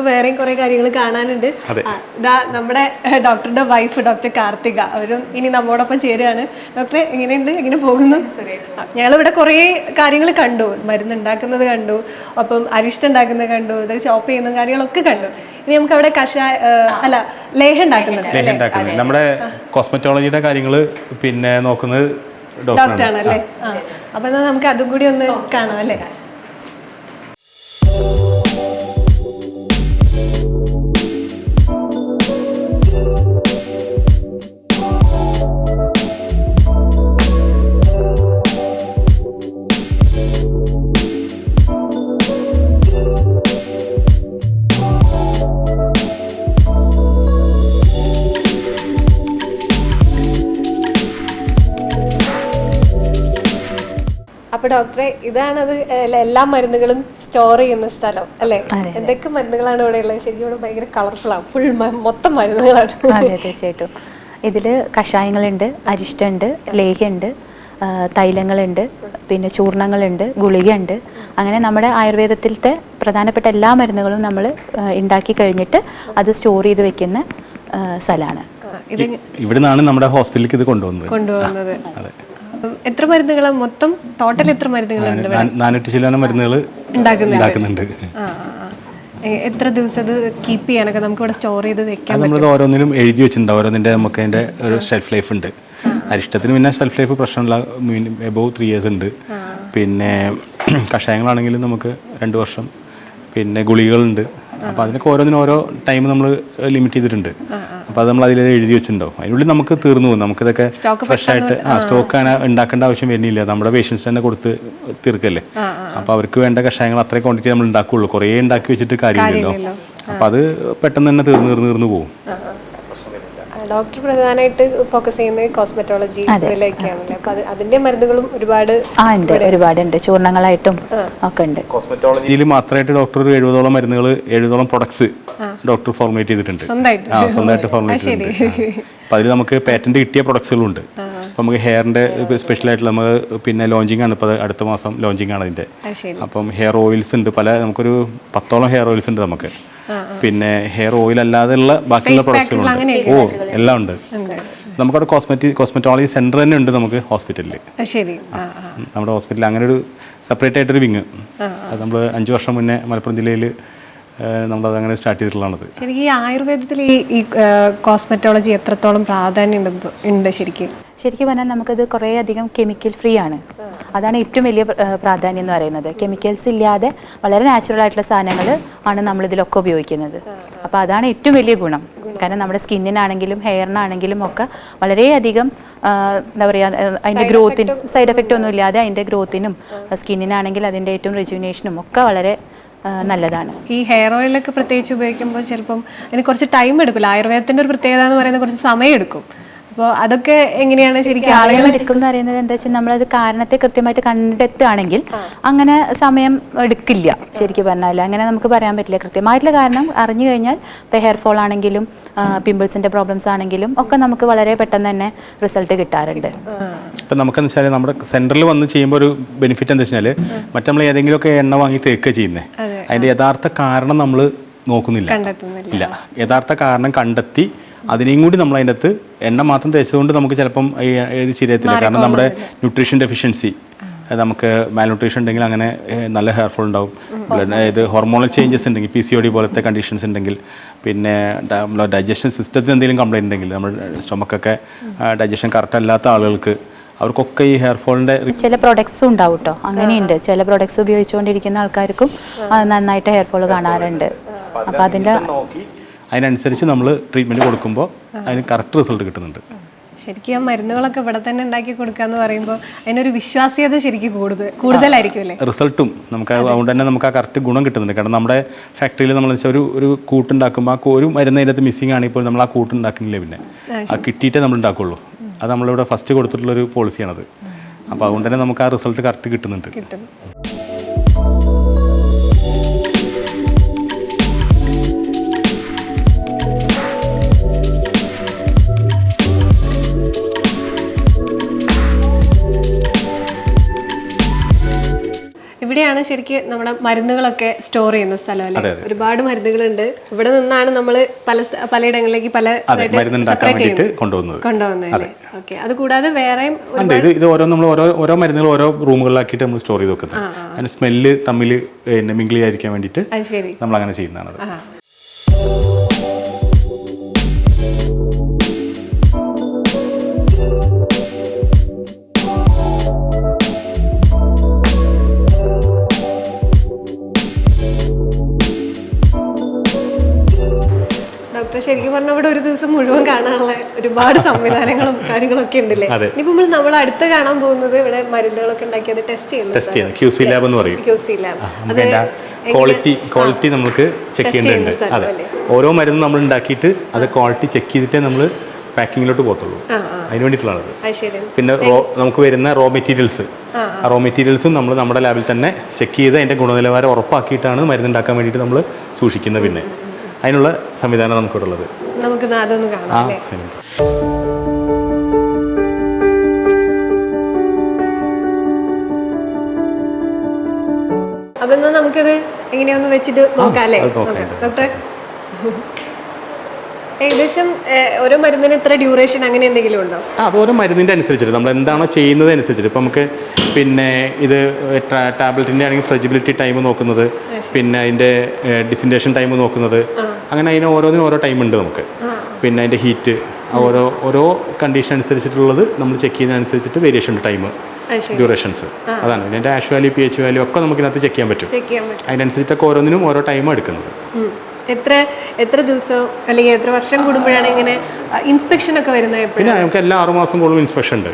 നമുക്ക് വേറെയും കുറെ കാര്യങ്ങൾ കാണാനുണ്ട്. ഇതാ നമ്മുടെ ഡോക്ടറുടെ വൈഫ് ഡോക്ടർ കാർത്തിക. അവരും ഇനി നമ്മോടൊപ്പം ചേരുകയാണ്. ഡോക്ടറെ എങ്ങനെയുണ്ട്? എങ്ങനെ പോകുന്നു? ഞങ്ങൾ ഇവിടെ കുറേ കാര്യങ്ങൾ കണ്ടു. മരുന്ന് ഉണ്ടാക്കുന്നത് കണ്ടു. അപ്പം അരിഷ്ട ഉണ്ടാക്കുന്നത് കണ്ടു. ഇത് ചോപ്പ് ചെയ്യുന്ന കാര്യങ്ങളൊക്കെ കണ്ടു. ഇനി നമുക്ക് അവിടെ കഷായ അല്ല ലേഹ ഉണ്ടാക്കുന്നുണ്ട് ലേഹം ഉണ്ടാക്കുന്നത് നമ്മുടെ കോസ്മെറ്റോളജിയുടെ കാര്യങ്ങൾ പിന്നെ നോക്കുന്നത് ഡോക്ടറാണ് അല്ലേ? അപ്പൊ നമുക്ക് അതും കൂടി ഒന്ന് കാണാം അല്ലേ? അപ്പൊ ഡോക്ടറെ ഇതാണത് എല്ലാ- എല്ലാ മരുന്നുകളും സ്റ്റോർ ചെയ്യുന്ന സ്ഥലം അല്ലെ? എന്തൊക്കെ മരുന്നുകളാണ് ഇവിടെ ഉള്ളത്? ശരിക്കും ഇവിടെ ഭയങ്കര കളർഫുൾ ആണ് ഫുൾ മൊത്തം മരുന്നുകളാണ്. അതെ തീർച്ചയായിട്ടും. ഇതിൽ കഷായങ്ങളുണ്ട് അരിഷ്ടമുണ്ട് ലേഹ്യുണ്ട് തൈലങ്ങളുണ്ട് പിന്നെ ചൂർണങ്ങളുണ്ട് ഗുളികയുണ്ട്. അങ്ങനെ നമ്മുടെ ആയുർവേദത്തിലത്തെ പ്രധാനപ്പെട്ട എല്ലാ മരുന്നുകളും നമ്മൾ ഉണ്ടാക്കി കഴിഞ്ഞിട്ട് അത് സ്റ്റോർ ചെയ്ത് വെക്കുന്ന സ്ഥലമാണ് ഇവിടുന്നാണ് ഇവിടെ നിന്നാണ് നമ്മുടെ ഹോസ്പിറ്റലിലേക്ക് ഇത് കൊണ്ടുവന്നത്. കൊണ്ടുപോകുന്നത് അതെ. ഉം, എത്ര മരുന്നുകളാണ് മൊത്തം ടോട്ടൽ എത്ര മരുന്നുകളുണ്ട് നാനൂറ്റി മരുന്നുകൾ ഉണ്ടാക്കുന്നുണ്ട്. എത്ര ദിവസം കീപ്പ് ചെയ്യാനൊക്കെ നമുക്ക് ഇവിടെ സ്റ്റോർ ചെയ്ത് വെക്കാം നമ്മൾ നമ്മളിത് ഓരോന്നിലും എഴുതി വെച്ചിട്ടുണ്ട്. ഓരോന്നിന്റെ നമുക്ക് അതിന്റെ ഒരു ഷെൽഫ് ലൈഫ് ഉണ്ട്. അരിഷ്ടത്തിന് പിന്നെ ഷെൽഫ് ലൈഫ് പ്രശ്നമുള്ള എബോവ് ത്രീ ഇയേഴ്സ് ഉണ്ട്. പിന്നെ കഷായങ്ങളാണെങ്കിലും നമുക്ക് രണ്ട് വർഷം. പിന്നെ ഗുളികകളുണ്ട്. അപ്പോൾ അതിനൊക്കെ ഓരോന്നിനും ഓരോ ടൈം നമ്മൾ ലിമിറ്റ് ചെയ്തിട്ടുണ്ട്. അപ്പോൾ അത് നമ്മൾ അതിൽ എഴുതി വെച്ചിട്ടുണ്ടാവും. അതിനുള്ളിൽ നമുക്ക് തീർന്നു പോകും. നമുക്കിതൊക്കെ ഫ്രഷ് ആയിട്ട് ആ സ്റ്റോക്ക് അങ്ങനെ ഉണ്ടാക്കേണ്ട ആവശ്യം വരുന്നില്ല. നമ്മുടെ പേഷ്യൻസ് തന്നെ കൊടുത്ത് തീർക്കല്ലേ? അപ്പോൾ അവർക്ക് വേണ്ട കഷായങ്ങൾ അത്രയും ക്വാണ്ടിറ്റി നമ്മൾ ഉണ്ടാക്കുകയുള്ളൂ കുറേ ഉണ്ടാക്കി വെച്ചിട്ട് കാര്യമില്ലല്ലോ. അപ്പോൾ അത് പെട്ടെന്ന് തന്നെ തീർന്ന് തീർന്ന് തീർന്നു പോകും. ഡോക്ടർ പ്രധാനമായിട്ട് ഫോക്കസ് ചെയ്യുന്നത് കോസ്മെറ്റോളജി അപ്പൊ അതിന്റെ മരുന്നുകളും ഒരുപാട് ആ ഉണ്ട്. ഒരുപാടുണ്ട്. ചൂർണങ്ങളായിട്ടും ഒക്കെ ഉണ്ട്. കോസ്മെറ്റോളജിയിൽ മാത്രമായിട്ട് ഡോക്ടർ ഒരു എഴുപതോളം മരുന്നുകൾ എഴുപതോളം പ്രൊഡക്ട്സ് ഡോക്ടർ ഫോർമുലേറ്റ് ചെയ്തിട്ടുണ്ട്. സ്വന്തമായിട്ട് ഫോർമേറ്റ് സ്വന്തമായിട്ട് ഫോർമുലേറ്റ് ചെയ്തിട്ടുണ്ട്. അപ്പോൾ അതിൽ നമുക്ക് പാറ്റന്റ് കിട്ടിയ പ്രൊഡക്ട്സുകളും ഉണ്ട് അപ്പോൾ നമുക്ക് ഹെയറിന്റെ സ്പെഷ്യലായിട്ട് നമ്മൾ പിന്നെ ലോഞ്ചിങ് ആണ്. ഇപ്പോൾ അടുത്ത മാസം ലോഞ്ചിങ് ആണ് അതിന്റെ അത് അപ്പം ഹെയർ ഓയിൽസ് ഉണ്ട്. പല നമുക്കൊരു പത്തോളം ഹെയർ ഓയിൽസ് ഉണ്ട് നമുക്ക്. പിന്നെ ഹെയർ ഓയിൽ അല്ലാതെയുള്ള ബാക്കിയുള്ള പ്രൊഡക്ട്സുകളുണ്ട് ഓ എല്ലാം ഉണ്ട്. നമുക്കവിടെ കോസ്മെറ്റിക് കോസ്മെറ്റോളജി സെന്റർ തന്നെ ഉണ്ട് നമുക്ക് ഹോസ്പിറ്റലിൽ നമ്മുടെ ഹോസ്പിറ്റലിൽ അങ്ങനെ ഒരു സെപ്പറേറ്റ് ആയിട്ടൊരു വിങ് അത് നമ്മൾ അഞ്ച് വർഷം മുന്നേ മലപ്പുറം ജില്ലയിൽ നമ്മളത് അങ്ങനെ സ്റ്റാർട്ട് ചെയ്തിട്ടുള്ളതാണത്. ശരിക്കും ഈ ആയുർവേദത്തിൽ ഈ കോസ്മെറ്റോളജി എത്രത്തോളം പ്രാധാന്യം ഉണ്ട് ശരിക്കും? ശരിക്കും പറഞ്ഞാൽ നമുക്കത് കുറേ അധികം കെമിക്കൽ ഫ്രീ ആണ്. അതാണ് ഏറ്റവും വലിയ പ്രാധാന്യം എന്ന് പറയുന്നത്. കെമിക്കൽസ് ഇല്ലാതെ വളരെ നാച്ചുറൽ ആയിട്ടുള്ള സാധനങ്ങൾ ആണ് നമ്മളിതിലൊക്കെ ഉപയോഗിക്കുന്നത്. അപ്പോൾ അതാണ് ഏറ്റവും വലിയ ഗുണം. കാരണം നമ്മുടെ സ്കിന്നിനാണെങ്കിലും ഹെയറിനാണെങ്കിലും ഒക്കെ വളരെയധികം എന്താ പറയുക അതിന്റെ ഗ്രോത്തിന് സൈഡ് എഫക്റ്റ് ഒന്നും ഇല്ലാതെ അതിന്റെ ഗ്രോത്തിനും സ്കിന്നിനാണെങ്കിൽ അതിന്റെ ഏറ്റവും റെജുവിനേഷനും ഒക്കെ വളരെ നല്ലതാണ്. ഈ ഹെയർ ഓയിലൊക്കെ പ്രത്യേകിച്ച് ഉപയോഗിക്കുമ്പോൾ ചിലപ്പം അതിന് കുറച്ച് ടൈം എടുക്കില്ല. ആയുർവേദത്തിന്റെ ഒരു പ്രത്യേകത എന്ന് പറയുന്നത് കുറച്ച് സമയം എടുക്കും. അപ്പോൾ അതൊക്കെ എങ്ങനെയാണ് ശരിക്കും ആളുകൾ എടുക്കുന്നത് എടുക്കും എന്ന് പറയുന്നത് എന്താ വെച്ചാൽ നമ്മളത് കാരണത്തെ കൃത്യമായിട്ട് കണ്ടെത്തുകയാണെങ്കിൽ അങ്ങനെ സമയം എടുക്കില്ല ശരിക്കും പറഞ്ഞാൽ. അങ്ങനെ നമുക്ക് പറയാൻ പറ്റില്ല. കൃത്യമായിട്ടുള്ള കാരണം അറിഞ്ഞു കഴിഞ്ഞാൽ ഇപ്പോൾ ഹെയർ ഫോൾ ആണെങ്കിലും പിമ്പിൾസിന്റെ പ്രോബ്ലംസ് ആണെങ്കിലും ഒക്കെ നമുക്ക് വളരെ പെട്ടെന്ന് തന്നെ റിസൾട്ട് കിട്ടാറുണ്ട്. ഇപ്പം നമുക്കെന്ന് വെച്ചാൽ നമ്മുടെ സെന്ററിൽ വന്ന് ചെയ്യുമ്പോൾ ഒരു ബെനിഫിറ്റ് എന്താ വെച്ചാൽ മറ്റേ നമ്മൾ ഏതെങ്കിലുമൊക്കെ എണ്ണ വാങ്ങി തേക്കുക ചെയ്യുന്നത് അതിന്റെ യഥാർത്ഥ കാരണം നമ്മൾ നോക്കുന്നില്ല. ഇല്ല. യഥാർത്ഥ കാരണം കണ്ടെത്തി അതിനെയും കൂടി നമ്മൾ അതിന്റെ അകത്ത് എണ്ണ മാത്രം തേച്ചതുകൊണ്ട് നമുക്ക് ചിലപ്പം ഈ- ഇത് ശരിയത്തില്ല കാരണം നമ്മുടെ ന്യൂട്രീഷൻ ഡെഫിഷ്യൻസി നമുക്ക് മാൽന്യൂട്രീഷൻ ഉണ്ടെങ്കിൽ അങ്ങനെ നല്ല ഹെയർഫോൾ ഉണ്ടാവും. ബ്ലഡ് ഇത് ഹോർമോണൽ ചേഞ്ചസ് ഉണ്ടെങ്കിൽ പി സി ഒ ഡി പോലത്തെ കണ്ടീഷൻസ് ഉണ്ടെങ്കിൽ പിന്നെ ഡൈജഷൻ സിസ്റ്റത്തിന് എന്തെങ്കിലും കംപ്ലൈന്റ് ഉണ്ടെങ്കിൽ നമ്മുടെ സ്റ്റൊമക്കൊക്കെ ഡൈജഷൻ കറക്റ്റ് അല്ലാത്ത ആളുകൾക്ക് അവർക്കൊക്കെ ഈ ഹെയർ ഫോളിന്റെ ചില പ്രൊഡക്ട്സും ഉണ്ടാവും കേട്ടോ അങ്ങനെയുണ്ട്. ചില പ്രോഡക്ട്സ് ഉപയോഗിച്ചുകൊണ്ടിരിക്കുന്ന ആൾക്കാർക്കും നന്നായിട്ട് ഹെയർ ഫോൾ കാണാറുണ്ട്. അപ്പൊ അതിന്റെ നോക്കി അതിനനുസരിച്ച് നമ്മൾ ട്രീറ്റ്മെന്റ് കൊടുക്കുമ്പോൾ അതിന് കറക്റ്റ് റിസൾട്ട് കിട്ടുന്നുണ്ട്. ശരിക്കും ആ മരുന്നുകളൊക്കെ ഇവിടെ തന്നെ ഉണ്ടാക്കി കൊടുക്കാന്ന് പറയുമ്പോൾ അതിനൊരു വിശ്വാസ്യത ശരിക്കും കൂടുതൽ കൂടുതലായിരിക്കും അല്ലേ? റിസൾട്ടും നമുക്ക് അത്. അതുകൊണ്ട് തന്നെ നമുക്ക് ആ കറക്റ്റ് ഗുണം കിട്ടുന്നുണ്ട്. കാരണം നമ്മുടെ ഫാക്ടറിയിൽ നമ്മൾ വെച്ചാൽ ഒരു ഒരു കൂട്ടുണ്ടാക്കുമ്പോൾ ആ ഒരു മരുന്ന് അതിനകത്ത് മിസ്സിംഗ് ആണെങ്കിൽ നമ്മൾ ആ കൂട്ടുണ്ടാക്കുന്നില്ല പിന്നെ? ആ കിട്ടിയിട്ടേ നമ്മൾ ഉണ്ടാക്കുള്ളൂ. അത് നമ്മളിവിടെ ഫസ്റ്റ് കൊടുത്തിട്ടുള്ളൊരു പോളിസിയാണത് അപ്പോൾ അതുകൊണ്ട് തന്നെ നമുക്ക് ആ റിസൾട്ട് കറക്റ്റ് കിട്ടുന്നുണ്ട്. കിട്ടും ശരിക്കും നമ്മുടെ മരുന്നുകളൊക്കെ സ്റ്റോർ ചെയ്യുന്ന സ്ഥലമല്ലേ ഒരുപാട് മരുന്നുകളുണ്ട്. ഇവിടെ നിന്നാണ് നമ്മൾ പല പലയിടങ്ങളിലേക്ക് പല കൊണ്ടുവന്നല്ലേ ഓക്കെ അത്. കൂടാതെ വേറെയും ഇത് ഇത് ഓരോ നമ്മൾ ഓരോ ഓരോ മരുന്നുകൾ ഓരോ റൂമുകളിലാക്കിയിട്ട് നമ്മൾ സ്റ്റോർ ചെയ്ത് വെക്കുന്നത്. അതിന് സ്മെല്ല് തമ്മിൽ മിങ്കിൾ ചെയ്യാതിരിക്കാൻ വേണ്ടിയിട്ട് നമ്മൾ അങ്ങനെ ചെയ്യുന്നതാണ് ശരിക്കും പറഞ്ഞാൽ ഇവിടെ ഒരു ദിവസം മുഴുവൻ കാണാനുള്ള ഒരുപാട് സംവിധാനങ്ങളും കാര്യങ്ങളൊക്കെ ഉണ്ടല്ലേ? അതെ. ഇനിയിപ്പോ നമ്മൾ നമ്മൾ അടുത്ത് കാണാൻ പോകുന്നത് ഇവിടെ മരുന്നുകളൊക്കെ ഉണ്ടാക്കി അത് ടെസ്റ്റ് ചെയ്യുന്നത് ക്യൂ സി ലാബ് എന്ന് പറയും. Q C lab quality quality നമുക്ക് ചെക്ക് ചെയ്യേണ്ടതുണ്ട്. അതെ. ഓരോ മരുന്നും നമ്മൾ ഉണ്ടാക്കിയിട്ട് അത് ക്വാളിറ്റി ചെക്ക് ചെയ്തിട്ടേ നമ്മൾ പാക്കിങ്ങിലോട്ട് പോകത്തുള്ളൂ. അതിന് വേണ്ടിയിട്ടുള്ളത് പിന്നെ റോ നമുക്ക് വരുന്ന റോ മെറ്റീരിയൽസ് ആ റോ മെറ്റീരിയൽസും നമ്മൾ നമ്മുടെ ലാബിൽ തന്നെ ചെക്ക് ചെയ്ത് അതിന്റെ ഗുണനിലവാരം ഉറപ്പാക്കിയിട്ടാണ് മരുന്നുണ്ടാക്കാൻ വേണ്ടിയിട്ട് നമ്മൾ സൂക്ഷിക്കുന്നത് പിന്നെ. അതിനുള്ള സംവിധാനം നമുക്കിവിടെ നമുക്ക് ന്നാ അതൊന്ന് കാണാം അപ്പൊ എന്നാ നമുക്കത് എങ്ങനെയൊന്ന് വെച്ചിട്ട് നോക്കാം അല്ലേ. ഡോക്ടർ ഏകദേശം ഓരോ മരുന്നിന് എത്ര ഡ്യൂറേഷൻ അങ്ങനെ എന്തെങ്കിലും ഉണ്ടോ? അത് ഓരോ മരുന്നിന്റെ അനുസരിച്ചിട്ട് നമ്മൾ എന്താണോ ചെയ്യുന്നത് അനുസരിച്ചിട്ട്. ഇപ്പം നമുക്ക് പിന്നെ ഇത് ടാബ്ലറ്റിന്റെ ആണെങ്കിൽ ഫ്രെജിബിലിറ്റി ടൈം നോക്കുന്നത് പിന്നെ അതിന്റെ ഡിസിന്റേഷൻ ടൈം നോക്കുന്നത് അങ്ങനെ അതിന് ഓരോന്നിനും ഓരോ ടൈം ഉണ്ട് നമുക്ക്. പിന്നെ അതിന്റെ ഹീറ്റ് ഓരോ ഓരോ കണ്ടീഷൻ അനുസരിച്ചിട്ടുള്ളത് നമ്മൾ ചെക്ക് ചെയ്യുന്നതനുസരിച്ചിട്ട് വേരിയേഷൻ ഉണ്ട് ടൈം ഡ്യൂറേഷൻസ് അതാണ്. പിന്നെ അതിന്റെ ash value P H value ഒക്കെ നമുക്ക് ഇതിനകത്ത് ചെക്ക് ചെയ്യാൻ പറ്റും. അതിനനുസരിച്ചിട്ടൊക്കെ ഓരോന്നിനും ഓരോ ടൈം എടുക്കുന്നത്. എത്ര എത്ര ദിവസം അല്ലെങ്കിൽ എത്ര വർഷം കൂടുമ്പോഴാണ് ഇങ്ങനെ ഇൻസ്പെക്ഷൻ ഒക്കെ വരുന്നത് പിന്നെ നമുക്ക് എല്ലാ ആറു മാസം കൂടുമ്പോൾ ഇൻസ്പെക്ഷൻ ഉണ്ട്.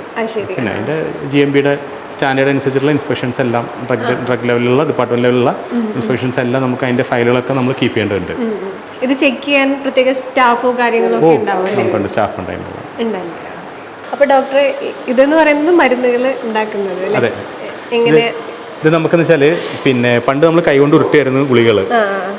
പിന്നെ അതിന്റെ ജി എം ബിയുടെ സ്റ്റാൻഡേർഡ് അനുസരിച്ചുള്ള ഇൻസ്പെക്ഷൻസ് എല്ലാം ഡ്രഗ് ഡ്രഗ് ലെവലിലുള്ള ഡിപ്പാർട്ട്മെന്റ് ലെവലിലുള്ള ഇൻസ്പെക്ഷൻസ് എല്ലാം നമുക്ക് അതിന്റെ ഫയലുകളൊക്കെ നമ്മൾ കീപ്പ് ചെയ്യേണ്ടതുണ്ട്. ഇത് ചെക്ക് ചെയ്യാൻ പ്രത്യേക സ്റ്റാഫോ കാര്യങ്ങളോ ഒക്കെ ഉണ്ടാവും സ്റ്റാഫ് ഉണ്ടായിരുന്നു. അപ്പൊ ഡോക്ടർ ഇതെന്ന് പറയുന്നത് മരുന്നുകൾ ഉണ്ടാക്കുന്നത് എങ്ങനെ? ഇത് നമുക്കെന്ന് വെച്ചാൽ പിന്നെ പണ്ട് നമ്മൾ കൈകൊണ്ട് ഉരുട്ടിയായിരുന്നു ഗുളികൾ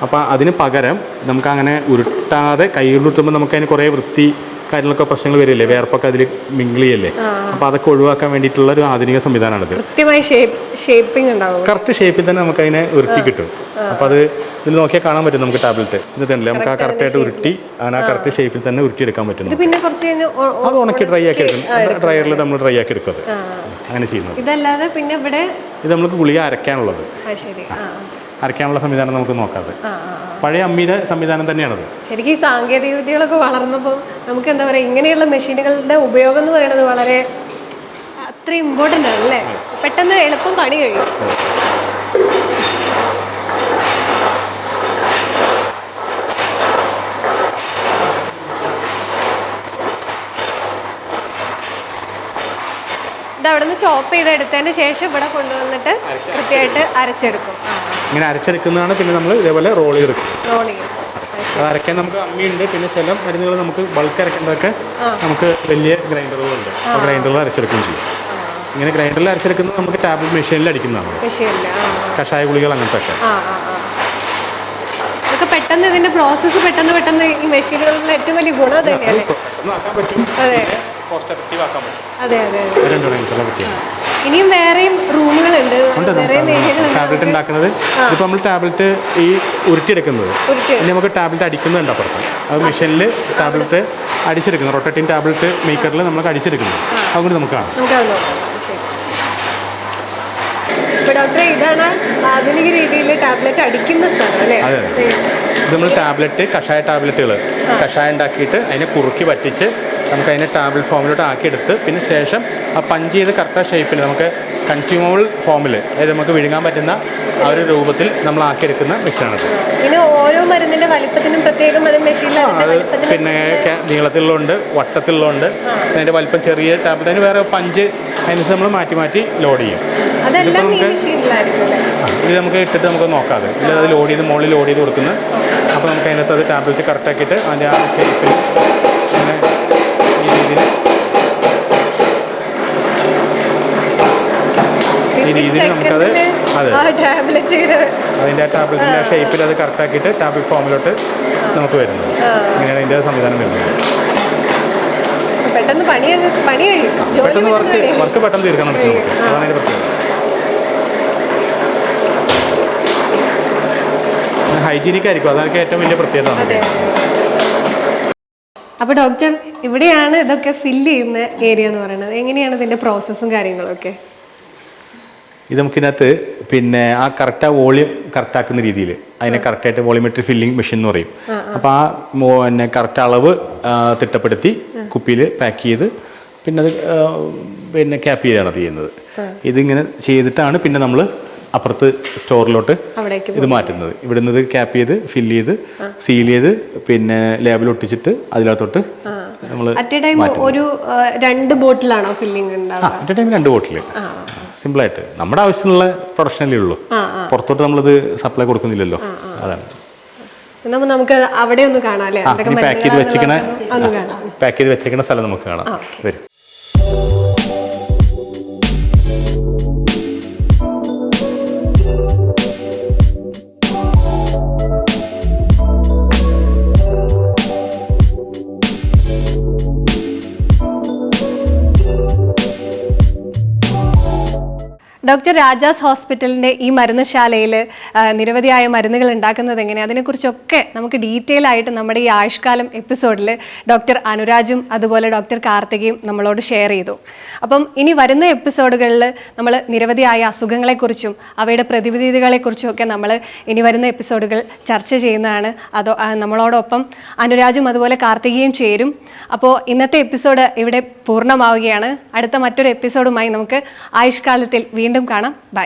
അപ്പോൾ അതിന് പകരം നമുക്ക് അങ്ങനെ ഉരുട്ടാതെ കൈകൊണ്ട് ഉരുട്ടുമ്പോൾ നമുക്ക് അതിന് കുറേ വൃത്തി കാര്യങ്ങളൊക്കെ പ്രശ്നങ്ങൾ വരില്ലേ? വേർപ്പൊക്കെ അതിൽ മിങ്കിളിയല്ലേ? അപ്പോൾ അതൊക്കെ ഒഴിവാക്കാൻ വേണ്ടിയിട്ടുള്ള ഒരു ആധുനിക സംവിധാനമാണിത്. കൃത്യമായ ഷേപ്പ് ഷേപ്പിംഗ് ഉണ്ടാവും. കറക്റ്റ് ഷേപ്പിൽ തന്നെ നമുക്ക് അതിനെ ഉരുട്ടി കിട്ടും. അപ്പോൾ അത് ഇതിൽ നോക്കിയാൽ കാണാൻ പറ്റും നമുക്ക് ടാബ്ലറ്റ്. ഇത് തന്നെ നമുക്ക് ആ കറക്റ്റായിട്ട് ഉരുട്ടി അങ്ങനെ ആ കറക്റ്റ് ഷേപ്പിൽ തന്നെ ഉരുട്ടി എടുക്കാൻ പറ്റും പിന്നെ കുറച്ച് അത് ഉണക്കി ഡ്രൈ ആക്കി എടുക്കും. ഡ്രയറിൽ നമ്മൾ ഡ്രൈ ആക്കി എടുക്കും അത്. അങ്ങനെ ചെയ്യുന്നത്. ഇതല്ലാതെ പിന്നെ ഇവിടെ ഇത് നമുക്ക് ഗുളിക അരക്കാനുള്ളത് ശരി. അരയ്ക്കാനുള്ള സംവിധാനം നമുക്ക് നോക്കാതെ. പഴയ അമ്മിയുടെ സംവിധാനം തന്നെയാണത്. ശരിക്കും ഈ സാങ്കേതിക വിദ്യകളൊക്കെ വളർന്നപ്പോൾ നമുക്ക് എന്താ പറയുക ഇങ്ങനെയുള്ള മെഷീനുകളുടെ ഉപയോഗം എന്ന് പറയുന്നത് വളരെ അത്ര ഇമ്പോർട്ടന്റ് ആണ് അല്ലേ? പെട്ടെന്ന് എളുപ്പം പണി കഴിയും. ഇത് അവിടെ നിന്ന് ചോപ്പ് ചെയ്ത് എടുത്തതിന് ശേഷം ഇവിടെ കൊണ്ടുവന്നിട്ട് കൃത്യമായിട്ട് അരച്ചെടുക്കും. ഇങ്ങനെ അരച്ചെടുക്കുന്നതാണ് പിന്നെ നമ്മൾ ഇതേപോലെ റോൾ ചെയ്തെടുക്കും. റോൾ ചെയ്യും. അത് അരയ്ക്കാൻ നമുക്ക് അമ്മിയുണ്ട് പിന്നെ ചില മരുന്നുകൾ നമുക്ക് ബൾക്ക് അരയ്ക്കേണ്ടതൊക്കെ നമുക്ക് വലിയ ഗ്രൈൻഡറുകളുണ്ട് ആ. ഗ്രൈൻഡറിൽ അരച്ചെടുക്കുകയും ചെയ്യും. ഇങ്ങനെ ഗ്രൈൻഡറിൽ അരച്ചെടുക്കുന്നത് നമുക്ക് ടാബ്ലറ്റ് മെഷീനിൽ അടിക്കുന്നതാണ്. കഷായ ഗുളികൾ അങ്ങനത്തെ ഒക്കെ ഇതൊക്കെ പെട്ടെന്ന് ഇതിന്റെ പ്രോസസ്സ് പെട്ടെന്ന് പെട്ടെന്ന് ഈ മെഷീനുകളിൽ ഏറ്റവും വലിയ ഗുണം തന്നെയാണ് തന്നെയല്ലേ? പെട്ടെന്ന് ആക്കാൻ പറ്റും. അതെ. കോസ്റ്റ് എഫക്റ്റീവ് ആക്കാൻ പറ്റും. അതെ അതെ അതെ. രണ്ടും അതിനുള്ള ഇനിയും വേറെയും റൂമുകളുണ്ട്. ഉണ്ട് വേറെയും ഏരിയകളുണ്ട് ടാബ്ലറ്റ് ഉണ്ടാക്കുന്നത്. ഇപ്പോൾ നമ്മൾ ടാബ്ലറ്റ് ഈ ഉരുട്ടിയെടുക്കുന്നത്. ഉരുട്ടി. ഇനി നമുക്ക് ടാബ്ലറ്റ് അടിക്കുന്നുണ്ട് അപ്പുറത്ത്. അത് മെഷീനിൽ ടാബ്ലറ്റ് അടിച്ചെടുക്കുന്നത് റൊട്ടേറ്റിംഗ് ടാബ്ലറ്റ് മേക്കറിൽ നമുക്ക് അടിച്ചെടുക്കുന്നത് അതുകൊണ്ട് നമുക്ക് കാണാം. നമുക്ക് അത് നോക്കാം. ശരി അപ്പൊ ഡോക്ടറെ ഇതാണ് ആധുനിക രീതിയിൽ ടാബ്ലറ്റ് അടിക്കുന്ന സ്ഥലം അല്ലേ? അതെ ഇത് നമ്മൾ ടാബ്ലറ്റ് കഷായ ടാബ്ലറ്റുകൾ കഷായം ഉണ്ടാക്കിയിട്ട് അതിനെ കുറുക്കി വറ്റിച്ച് നമുക്ക് അതിനെ ടാബ്ലറ്റ് ഫോമിലോട്ട് ആക്കിയെടുത്ത് പിന്നെ ശേഷം ആ പഞ്ച് ചെയ്ത് കറക്റ്റ് ഷേപ്പിൽ നമുക്ക് കൺസ്യൂമബിൾ ഫോമിൽ അതായത് നമുക്ക് വിഴുങ്ങാൻ പറ്റുന്ന ആ ഒരു രൂപത്തിൽ നമ്മൾ ആക്കിയെടുക്കുന്ന മെഷീനാണ് പിന്നെ ഓരോ മരുന്നിന്റെ വലിപ്പത്തിനും പ്രത്യേകം അത് മെഷീനിൽ അതിന്റെ പിന്നെ നീളത്തിലുള്ളതുണ്ട് വട്ടത്തിലുള്ളതുണ്ട്. അതിന്റെ വലിപ്പം ചെറിയ ടാബ്ലറ്റ് അതിന് വേറെ പഞ്ച് അതിനനുസരിച്ച് നമ്മൾ മാറ്റി മാറ്റി ലോഡ് ചെയ്യും. ഇത് നമുക്ക് ഇട്ടിട്ട് നമുക്ക് നോക്കാതെ ഇല്ല അത് ലോഡ് ചെയ്ത് മുകളിൽ ലോഡ് ചെയ്ത് കൊടുക്കുന്നത് അപ്പോൾ നമുക്ക് അതിനകത്ത് അത് ടാബ്ലറ്റ് കറക്റ്റ് ആക്കിയിട്ട് അതിന്റെ ആ ഷേപ്പിൽ ഈ രീതിയിൽ നമുക്കത് അതെ. അതിന്റെ ആ ടാബ്ലറ്റിന്റെ ആ ഷേപ്പിൽ അത് കറക്റ്റാക്കിയിട്ട് ടാബ്ലറ്റ് ഫോമിലോട്ട് നമുക്ക് വരുന്നത്. ഇങ്ങനെയാണ് അതിന്റെ സംവിധാനം വരുന്നത്. പെട്ടെന്ന് പണി പണി കഴിയും. പെട്ടെന്ന് വർക്ക്. വർക്ക് പെട്ടെന്ന് തീർക്കാൻ നമുക്ക്. നമുക്ക് അതാണ് അതിന്റെ പ്രത്യേകത. ഹൈജീനിക് ആയിരിക്കും അതൊക്കെ ഏറ്റവും വലിയ പ്രത്യേകത അപ്പൊ ഡോക്ടർ ഇവിടെയാണ് ഇതൊക്കെ ഫില്ല് ചെയ്യുന്ന ഏരിയ എന്ന് പറയുന്നത്. എങ്ങനെയാണ് ഇതിന്റെ പ്രോസസ്സും കാര്യങ്ങളും ഒക്കെ ഇത് നമുക്കിതിനകത്ത് പിന്നെ ആ കറക്റ്റ് ആ വോളിയം കറക്റ്റ് ആക്കുന്ന രീതിയിൽ അതിനെ കറക്റ്റായിട്ട് വോളിമെട്രി ഫില്ലിംഗ് മെഷീൻ എന്ന് പറയും. അപ്പോൾ ആ. പിന്നെ കറക്റ്റ് അളവ് തിട്ടപ്പെടുത്തി കുപ്പിയിൽ പാക്ക് ചെയ്ത് പിന്നെ അത് പിന്നെ ക്യാപ്പ് ചെയ്താണ് അത് ചെയ്യുന്നത്. ഇതിങ്ങനെ ചെയ്തിട്ടാണ് പിന്നെ നമ്മൾ അപ്പുറത്ത് സ്റ്റോറിലോട്ട് ഇത് മാറ്റുന്നത്. ഇവിടെ നിന്ന് ക്യാപ്പ് ചെയ്ത് ഫില്ല് ചെയ്ത് സീൽ ചെയ്ത് പിന്നെ ലേബിൾ ഒട്ടിച്ചിട്ട് അതിനകത്തോട്ട് നമ്മൾ ഒരു രണ്ട് ബോട്ടിലാണോ ഫില്ലിംഗ് അറ്റ് ടൈം രണ്ട് ബോട്ടിൽ സിമ്പിളായിട്ട്. നമ്മുടെ ആവശ്യമുള്ള പ്രൊഡക്ഷനല്ലേ ഉള്ളൂ. പുറത്തോട്ട് നമ്മളിത് സപ്ലൈ കൊടുക്കുന്നില്ലല്ലോ. അതാണ്. നമുക്ക് അവിടെ ഒന്ന് കാണാം പാക്ക് ചെയ്ത് വെച്ചിരിക്കണ പാക്ക് ചെയ്ത് വെച്ചേക്കണ സ്ഥലം നമുക്ക് കാണാം. വരും. ഡോക്ടർ രാജാസ് ഹോസ്പിറ്റലിന്റെ ഈ മരുന്നുശാലയിൽ നിരവധിയായ മരുന്നുകൾ ഉണ്ടാക്കുന്നത് എങ്ങനെ അതിനെക്കുറിച്ചൊക്കെ നമുക്ക് ഡീറ്റെയിൽ ആയിട്ട് നമ്മുടെ ഈ ആയുഷ്കാലം എപ്പിസോഡിൽ ഡോക്ടർ അനുരാജും അതുപോലെ ഡോക്ടർ കാർത്തികയും നമ്മളോട് ഷെയർ ചെയ്തു. അപ്പം ഇനി വരുന്ന എപ്പിസോഡുകളിൽ നമ്മൾ നിരവധിയായ അസുഖങ്ങളെക്കുറിച്ചും അവയുടെ പ്രതിവിധികളെക്കുറിച്ചും ഒക്കെ നമ്മൾ ഇനി വരുന്ന എപ്പിസോഡുകൾ ചർച്ച ചെയ്യുന്നതാണ്. അതോ നമ്മളോടൊപ്പം അനുരാജും അതുപോലെ കാർത്തികയും ചേരും. അപ്പോൾ ഇന്നത്തെ എപ്പിസോഡ് ഇവിടെ പൂർണമാവുകയാണ്. അടുത്ത മറ്റൊരു എപ്പിസോഡുമായി നമുക്ക് ആയുഷ്കാലത്തിൽ വീണ്ടും കാണാം. ബൈ.